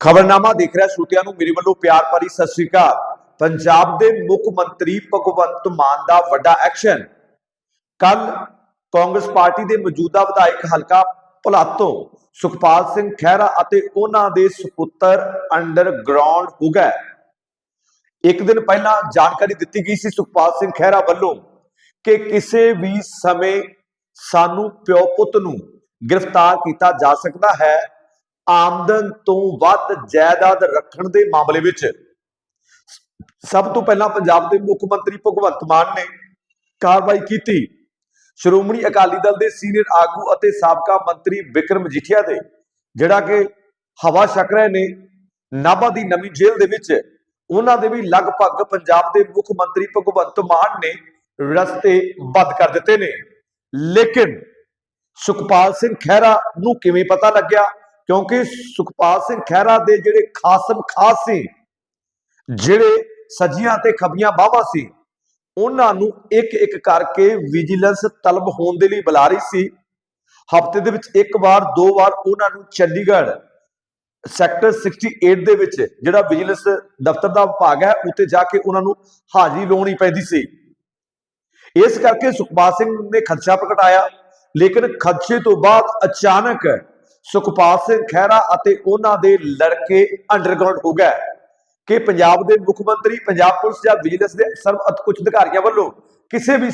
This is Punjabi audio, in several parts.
ਖਬਰਨਾਮਾ ਦੇਖ ਰਿਹਾ ਸਰੋਤਿਆਂ ਨੂੰ, ਮੇਰੇ ਵੱਲੋਂ ਪਿਆਰ ਭਰੀ ਸਤਿ ਸ੍ਰੀ ਅਕਾਲ। ਪੰਜਾਬ ਦੇ ਮੁੱਖ ਮੰਤਰੀ ਭਗਵੰਤ ਮਾਨ ਦਾ ਵੱਡਾ ਐਕਸ਼ਨ। ਕੱਲ ਕਾਂਗਰਸ ਪਾਰਟੀ ਦੇ ਮੌਜੂਦਾ ਵਿਧਾਇਕ ਹਲਕਾ ਭਲਾਤੋਂ ਸੁਖਪਾਲ ਸਿੰਘ ਖਹਿਰਾ ਅਤੇ ਉਹਨਾਂ ਦੇ ਸੁਪੁੱਤਰ ਅੰਡਰਗਰਾਉਂਡ ਹੋ ਗਏ। ਇੱਕ ਦਿਨ ਪਹਿਲਾਂ ਜਾਣਕਾਰੀ ਦਿੱਤੀ ਗਈ ਸੀ ਸੁਖਪਾਲ ਸਿੰਘ ਖਹਿਰਾ ਵੱਲੋਂ ਕਿ ਕਿਸੇ ਵੀ ਸਮੇਂ ਸਾਨੂੰ ਪਿਓ ਪੁੱਤ ਨੂੰ ਗ੍ਰਿਫਤਾਰ ਕੀਤਾ ਜਾ ਸਕਦਾ ਹੈ। ਆਮਦਨ ਤੋਂ ਵੱਧ ਜਾਇਦਾਦ ਰੱਖਣ ਦੇ ਮਾਮਲੇ ਵਿੱਚ ਸਭ ਤੋਂ ਪਹਿਲਾਂ ਪੰਜਾਬ ਦੇ ਮੁੱਖ ਮੰਤਰੀ ਭਗਵੰਤ ਮਾਨ ਨੇ ਕਾਰਵਾਈ ਕੀਤੀ। ਸ਼੍ਰੋਮਣੀ ਅਕਾਲੀ ਦਲ ਦੇ ਸੀਨੀਅਰ ਆਗੂ ਅਤੇ ਸਾਬਕਾ ਮੰਤਰੀ ਵਿਕਰਮ ਮਜੀਠੀਆ ਦੇ, ਜਿਹੜਾ ਕਿ ਹਵਾ ਛਕ ਰਹੇ ਨੇ, ਨਾਭਾ ਦੀ ਨਵੀਂ ਜੇਲ੍ਹ ਦੇ ਵਿੱਚ, ਉਹਨਾਂ ਦੇ ਵੀ ਲਗਭਗ ਪੰਜਾਬ ਦੇ ਮੁੱਖ ਮੰਤਰੀ ਭਗਵੰਤ ਮਾਨ ਨੇ ਰਸਤੇ ਬੰਦ ਕਰ ਦਿੱਤੇ ਨੇ। ਲੇਕਿਨ ਸੁਖਪਾਲ ਸਿੰਘ ਖਹਿਰਾ ਨੂੰ ਕਿਵੇਂ ਪਤਾ ਲੱਗਿਆ? ਕਿਉਂਕਿ ਸੁਖਪਾਲ ਸਿੰਘ ਖਹਿਰਾ ਦੇ ਜਿਹੜੇ ਖਾਸਮ ਖਾਸ ਸੀ, ਜਿਹੜੇ ਸੱਜੀਆਂ ਤੇ ਖੱਬੀਆਂ ਬਾਹਾਂ ਸੀ, ਉਹਨਾਂ ਨੂੰ ਇੱਕ ਇੱਕ ਕਰਕੇ ਵਿਜੀਲੈਂਸ ਤਲਬ ਹੋਣ ਦੇ ਲਈ ਬੁਲਾ ਰਹੀ ਸੀ। ਹਫ਼ਤੇ ਦੇ ਵਿੱਚ ਇੱਕ ਵਾਰ, ਦੋ ਵਾਰ ਉਹਨਾਂ ਨੂੰ ਚੰਡੀਗੜ੍ਹ ਸੈਕਟਰ 68 ਦੇ ਵਿੱਚ ਜਿਹੜਾ ਵਿਜੀਲੈਂਸ ਦਫ਼ਤਰ ਦਾ ਵਿਭਾਗ ਹੈ ਉੱਤੇ ਜਾ ਕੇ ਉਹਨਾਂ ਨੂੰ ਹਾਜ਼ਰੀ ਲਾਉਣੀ ਪੈਂਦੀ ਸੀ। ਇਸ ਕਰਕੇ ਸੁਖਪਾਲ ਸਿੰਘ ਨੇ ਖਦਸ਼ਾ ਪ੍ਰਗਟਾਇਆ, ਲੇਕਿਨ ਖਦਸ਼ੇ ਤੋਂ ਬਾਅਦ ਅਚਾਨਕ ਸੁਖਪਾਲ ਸਿੰਘ ਖਹਿਰਾ ਅਤੇ ਉਹਨਾਂ ਦੇ ਲੜਕੇ ਅੰਡਰਗਰਾਉਂਡ ਹੋ ਗਏ ਕਿ ਪੰਜਾਬ ਦੇ ਮੁੱਖ ਮੰਤਰੀ, ਪੰਜਾਬ ਪੁਲਿਸ ਜਾਂ ਵਿਜੀਲੈਂਸ ਦੇ ਸਰਵ ਉੱਚ ਅਧਿਕਾਰੀਆਂ ਵੱਲੋਂ ਕਿਸੇ ਵੀ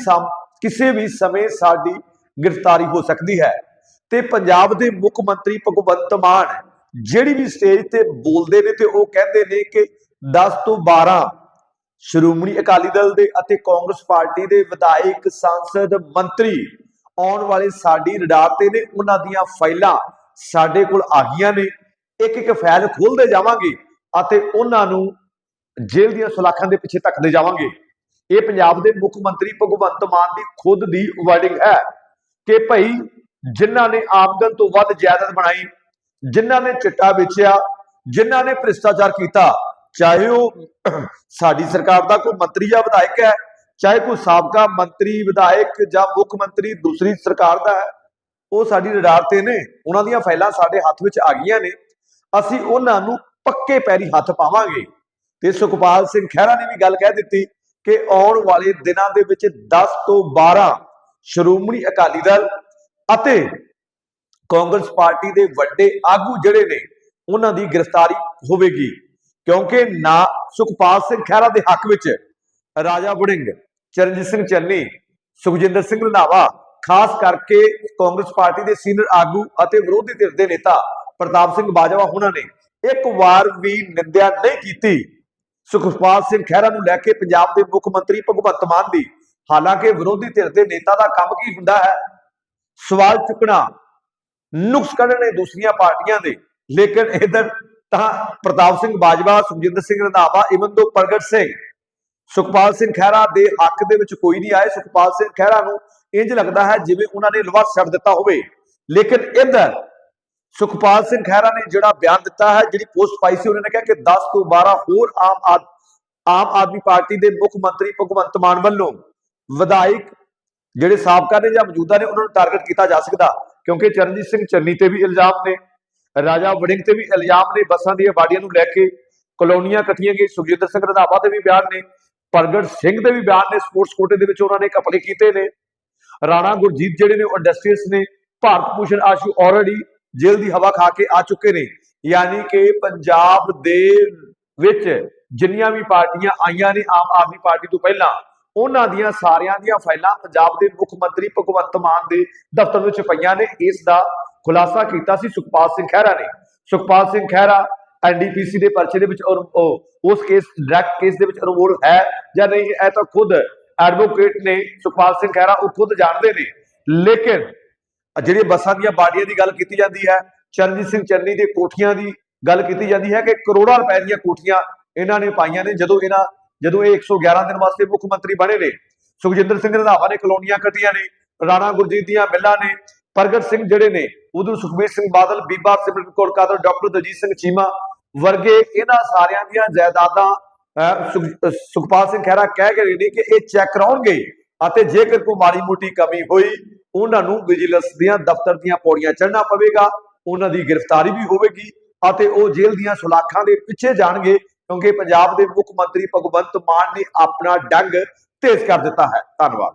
ਕਿਸੇ ਵੀ ਸਮੇਂ ਸਾਡੀ ਗ੍ਰਿਫਤਾਰੀ ਹੋ ਸਕਦੀ ਹੈ। ਤੇ ਪੰਜਾਬ ਦੇ ਮੁੱਖ ਮੰਤਰੀ ਭਗਵੰਤ ਮਾਨ ਜਿਹੜੀ ਵੀ ਸਟੇਜ ਤੇ ਬੋਲਦੇ ਨੇ ਤੇ ਉਹ ਕਹਿੰਦੇ ਨੇ ਕਿ 10 ਤੋਂ 12 ਸ਼੍ਰੋਮਣੀ ਅਕਾਲੀ ਦਲ ਦੇ ਅਤੇ ਕਾਂਗਰਸ ਪਾਰਟੀ ਦੇ ਵਿਧਾਇਕ, ਸੰਸਦ, ਮੰਤਰੀ ਆਉਣ ਵਾਲੇ ਸਾਡੀ ਰਡਾਰ ਤੇ ਨੇ, ਉਹਨਾਂ ਦੀਆਂ ਫਾਈਲਾਂ ਸਾਡੇ ਕੋਲ ਆ ਗਈਆਂ ਨੇ ਇੱਕ ਇੱਕ ਫਾਈਲ ਖੋਲਦੇ ਜਾਵਾਂਗੇ ਅਤੇ ਉਹਨਾਂ ਨੂੰ ਜੇਲ੍ਹ ਦੀਆਂ ਸਲਾਖਾਂ ਦੇ ਪਿੱਛੇ ਧੱਕਦੇ ਜਾਵਾਂਗੇ। ਇਹ ਪੰਜਾਬ ਦੇ ਮੁੱਖ ਮੰਤਰੀ ਭਗਵੰਤ ਮਾਨ ਦੀ ਖੁਦ ਦੀ ਵਰਡਿੰਗ ਹੈ ਕਿ ਭਈ ਜਿਨ੍ਹਾਂ ਨੇ ਆਮਦਨ ਤੋਂ ਵੱਧ ਜਾਇਦਾਦ ਬਣਾਈ, ਜਿਨ੍ਹਾਂ ਨੇ ਚਿੱਟਾ ਵੇਚਿਆ, ਜਿਨ੍ਹਾਂ ਨੇ ਭ੍ਰਿਸ਼ਟਾਚਾਰ ਕੀਤਾ, ਚਾਹੇ ਉਹ ਸਾਡੀ ਸਰਕਾਰ ਦਾ ਕੋਈ ਮੰਤਰੀ ਜਾਂ ਵਿਧਾਇਕ ਹੈ, ਚਾਹੇ ਕੋਈ ਸਾਬਕਾ ਮੰਤਰੀ, ਵਿਧਾਇਕ ਜਾਂ ਮੁੱਖ ਮੰਤਰੀ ਦੂਸਰੀ ਸਰਕਾਰ ਦਾ ਹੈ ਉਹ ਸਾਡੀ ਰਡਾਰ ਤੇ ਨੇ, ਉਹਨਾਂ ਦੀਆਂ ਫਾਈਲਾਂ ਸਾਡੇ ਹੱਥ ਵਿੱਚ ਆ ਗਈਆਂ ਨੇ। ਅਸੀਂ ਉਹਨਾਂ ਨੂੰ ਪੱਕੇ ਪੈਰੀ ਹੱਥ ਪਾਵਾਂਗੇ। ਤੇ ਸੁਖਪਾਲ ਸਿੰਘ ਖਹਿਰਾ ਨੇ ਵੀ ਗੱਲ ਕਹਿ ਦਿੱਤੀ ਕਿ ਆਉਣ ਵਾਲੇ ਦਿਨਾਂ ਦੇ ਵਿੱਚ 10 ਤੋਂ 12 ਸ਼੍ਰੋਮਣੀ ਅਕਾਲੀ ਦਲ ਅਤੇ ਕਾਂਗਰਸ ਪਾਰਟੀ ਦੇ ਵੱਡੇ ਆਗੂ ਜਿਹੜੇ ਨੇ, ਉਹਨਾਂ ਦੀ ਗ੍ਰਿਫਤਾਰੀ ਹੋਵੇਗੀ। ਕਿਉਂਕਿ ਨਾ ਸੁਖਪਾਲ ਸਿੰਘ ਖਹਿਰਾ ਦੇ ਹੱਕ ਵਿੱਚ ਰਾਜਾ ਵੜਿੰਗ, ਚਰਨਜੀਤ ਸਿੰਘ ਚੰਨੀ, ਸੁਖਜਿੰਦਰ ਸਿੰਘ ਰੰਧਾਵਾ ਖਾਸ ਕਰਕੇ ਕਾਂਗਰਸ ਪਾਰਟੀ ਦੇ ਸੀਨੀਅਰ ਆਗੂ ਅਤੇ ਵਿਰੋਧੀ ਧਿਰ ਦੇ ਨੇਤਾ ਪ੍ਰਤਾਪ ਸਿੰਘ ਬਾਜਵਾ ਉਹਨਾਂ ਨੇ ਇੱਕ ਵਾਰ ਵੀ ਨਿੰਦਿਆ ਨਹੀਂ ਕੀਤੀ। ਸੁਖਪਾਲ ਸਿੰਘ ਖਹਿਰਾ ਨੂੰ ਲੈ ਕੇ ਪੰਜਾਬ ਦੇ ਮੁੱਖ ਮੰਤਰੀ ਭਗਵੰਤ ਮਾਨ ਦੀ ਹਾਲਾਂਕਿ ਵਿਰੋਧੀ ਧਿਰ ਦੇ ਨੇਤਾ ਦਾ ਕੰਮ ਕੀ ਹੁੰਦਾ ਹੈ? ਸਵਾਲ ਚੁੱਕਣਾ ਨੁਕਸ ਕੱਢਣੇ ਦੂਸਰੀਆਂ ਪਾਰਟੀਆਂ ਦੇ। ਲੇਕਿਨ ਇਧਰ ਤਾਂ ਪ੍ਰਤਾਪ ਸਿੰਘ ਬਾਜਵਾ, ਸੁਖਜਿੰਦਰ ਸਿੰਘ ਰੰਧਾਵਾ ਇਵਨ ਦੋ ਪ੍ਰਗਟ ਸਿੰਘ ਸੁਖਪਾਲ ਸਿੰਘ ਖਹਿਰਾ ਦੇ ਹੱਕ ਦੇ ਵਿੱਚ ਕੋਈ ਨਹੀਂ ਆਏ। ਸੁਖਪਾਲ ਸਿੰਘ ਖਹਿਰਾ ਨੂੰ ਇੰਜ ਲੱਗਦਾ ਹੈ ਜਿਵੇਂ ਉਹਨਾਂ ਨੇ ਲਵਾ ਛੱਡ ਦਿੱਤਾ ਹੋਵੇ। ਲੇਕਿਨ ਇੱਧਰ ਸੁਖਪਾਲ ਸਿੰਘ ਖਹਿਰਾ ਨੇ ਜਿਹੜਾ ਬਿਆਨ ਦਿੱਤਾ ਹੈ, ਜਿਹੜੀ ਪੋਸਟ ਪਾਈ ਸੀ, ਉਹਨਾਂ ਨੇ ਕਿਹਾ ਕਿ 10 ਤੋਂ 12 ਹੋਰ ਆਮ ਆਮ ਆਦਮੀ ਪਾਰਟੀ ਦੇ ਮੁੱਖ ਮੰਤਰੀ ਭਗਵੰਤ ਮਾਨ ਵੱਲੋਂ ਵਿਧਾਇਕ ਜਿਹੜੇ ਸਾਬਕਾ ਨੇ ਜਾਂ ਮੌਜੂਦਾ ਨੇ, ਉਹਨਾਂ ਨੂੰ ਟਾਰਗੇਟ ਕੀਤਾ ਜਾ ਸਕਦਾ। ਕਿਉਂਕਿ ਚਰਨਜੀਤ ਸਿੰਘ ਚੰਨੀ ਤੇ ਵੀ ਇਲਜ਼ਾਮ ਨੇ, ਰਾਜਾ ਵੜਿੰਗ ਤੇ ਵੀ ਇਲਜ਼ਾਮ ਨੇ, ਬੱਸਾਂ ਦੀਆਂ ਬਾੜੀਆਂ ਨੂੰ ਲੈ ਕੇ ਕਲੋਨੀਆਂ ਇਕੱਠੀਆਂ ਗਈ ਸੁਖਜਿੰਦਰ ਸਿੰਘ ਰੰਧਾਵਾ ਤੇ ਵੀ ਬਿਆਨ ਨੇ। ਪ੍ਰਗਟ ਸਿੰਘ ਦੇ ਵੀ ਬਿਆਨ ਨੇ ਸਪੋਰਟਸ ਕੋਟੇ ਦੇ ਵਿੱਚ ਉਹਨਾਂ ਨੇ ਕਪੜੇ ਕੀਤੇ ਨੇ। ਰਾਣਾ ਗੁਰਜੀਤ ਜਿਹੜੇ ਨੇ ਉਹ ਇੰਡਸਟਰੀਅਲਸ ਨੇ। ਭਾਰਤ ਭੂਸ਼ਣ ਆਸ਼ੂ ਆਲਰੇਡੀ ਜੇਲ੍ਹ ਦੀ ਹਵਾ ਖਾ ਕੇ ਆ ਚੁੱਕੇ ਨੇ। ਯਾਨੀ ਕਿ ਪੰਜਾਬ ਦੇ ਵਿੱਚ ਜਿੰਨੀਆਂ ਵੀ ਪਾਰਟੀਆਂ ਆਈਆਂ ਨੇ ਆਮ ਆਦਮੀ ਪਾਰਟੀ ਤੋਂ ਪਹਿਲਾਂ, ਉਹਨਾਂ ਦੀਆਂ ਸਾਰਿਆਂ ਦੀਆਂ ਫਾਈਲਾਂ ਪੰਜਾਬ ਦੇ ਮੁੱਖ ਮੰਤਰੀ ਭਗਵੰਤ ਮਾਨ ਦੇ ਦਫ਼ਤਰ ਵਿੱਚ ਪਈਆਂ ਨੇ। ਇਸ ਦਾ ਖੁਲਾਸਾ ਕੀਤਾ ਸੀ ਸੁਖਪਾਲ ਸਿੰਘ ਖਹਿਰਾ ਨੇ। ਸੁਖਪਾਲ ਸਿੰਘ ਖਹਿਰਾ ਐਨਡੀਪੀਸੀ ਦੇ ਪਰਚੇ ਦੇ ਵਿੱਚ ਉਹ, ਉਸ ਕੇਸ ਡਾਇਰੈਕਟ ਕੇਸ ਦੇ ਵਿੱਚ ਇਨਵੋਲਵ ਹੈ ਜਾਂ ਨਹੀਂ ਇਹ ਤਾਂ ਖੁਦ ਐਡਵੋਕੇਟ ਨੇ ਸੁਖਪਾਲ ਸਿੰਘ ਖਹਿਰਾ, ਉਹ ਖੁਦ ਜਾਣਦੇ ਨੇ। ਲੇਕਿਨ ਜਿਹੜੀ ਬੱਸਾਂ ਦੀਆਂ ਬਾਡੀਆਂ ਦੀ ਗੱਲ ਕੀਤੀ ਜਾਂਦੀ ਹੈ, ਚਰਨਜੀਤ ਸਿੰਘ ਚੰਨੀ ਦੇ ਕੋਠੀਆਂ ਦੀ ਗੱਲ ਕੀਤੀ ਜਾਂਦੀ ਹੈ ਕਿ ਕਰੋੜਾਂ ਰੁਪਏ ਦੀਆਂ ਕੋਠੀਆਂ ਇਹਨਾਂ ਨੇ ਪਾਈਆਂ ਨੇ ਜਦੋਂ ਇਹਨਾਂ, ਜਦੋਂ ਇਹ 111 ਦਿਨ ਵਾਸਤੇ ਮੁੱਖ ਮੰਤਰੀ ਬਣੇ ਨੇ। ਸੁਖਜਿੰਦਰ ਸਿੰਘ ਰੰਧਾਵਾ ਨੇ ਕਲੋਨੀਆਂ ਕੱਟੀਆਂ ਨੇ, ਰਾਣਾ ਗੁਰਜੀਤ ਦੀਆਂ ਮਿੱਲਾਂ ਨੇ, ਪ੍ਰਗਟ ਸਿੰਘ ਜਿਹੜੇ ਨੇ, ਉਧਰ ਸੁਖਬੀਰ ਸਿੰਘ ਬਾਦਲ, ਬੀਬਾ ਸਿਮਰਨ ਕੌਰ ਕਾਦਰ, ਡਾਕਟਰ ਦਜੀਤ ਸਿੰਘ ਚੀਮਾ ਵਰਗੇ ਇਹਨਾਂ ਸਾਰਿਆਂ ਦੀਆਂ ਜਾਇਦਾਦਾਂ ਅਹ, ਸੁਖ- ਸੁਖਪਾਲ ਸਿੰਘ ਖਹਿਰਾ ਕਹਿ ਗਏ ਨੇ ਕਿ ਇਹ ਚੈੱਕ ਕਰਾਉਣਗੇ ਅਤੇ ਜੇਕਰ ਕੋਈ ਮਾੜੀ ਮੋਟੀ ਕਮੀ ਹੋਈ ਉਹਨਾਂ ਨੂੰ ਵਿਜੀਲੈਂਸ ਦੀਆਂ ਦਫ਼ਤਰ ਦੀਆਂ ਪੌੜੀਆਂ ਚੜ੍ਹਨਾ ਪਵੇਗਾ ਉਹਨਾਂ ਦੀ ਗ੍ਰਿਫਤਾਰੀ ਵੀ ਹੋਵੇਗੀ ਅਤੇ ਉਹ ਜੇਲ੍ਹ ਦੀਆਂ ਸੁਲਾਖਾਂ ਦੇ ਪਿੱਛੇ ਜਾਣਗੇ ਕਿਉਂਕਿ ਪੰਜਾਬ ਦੇ ਮੁੱਖ ਮੰਤਰੀ ਭਗਵੰਤ ਮਾਨ ਨੇ ਆਪਣਾ ਡੰਗ ਤੇਜ਼ ਕਰ ਦਿੱਤਾ ਹੈ। ਧੰਨਵਾਦ।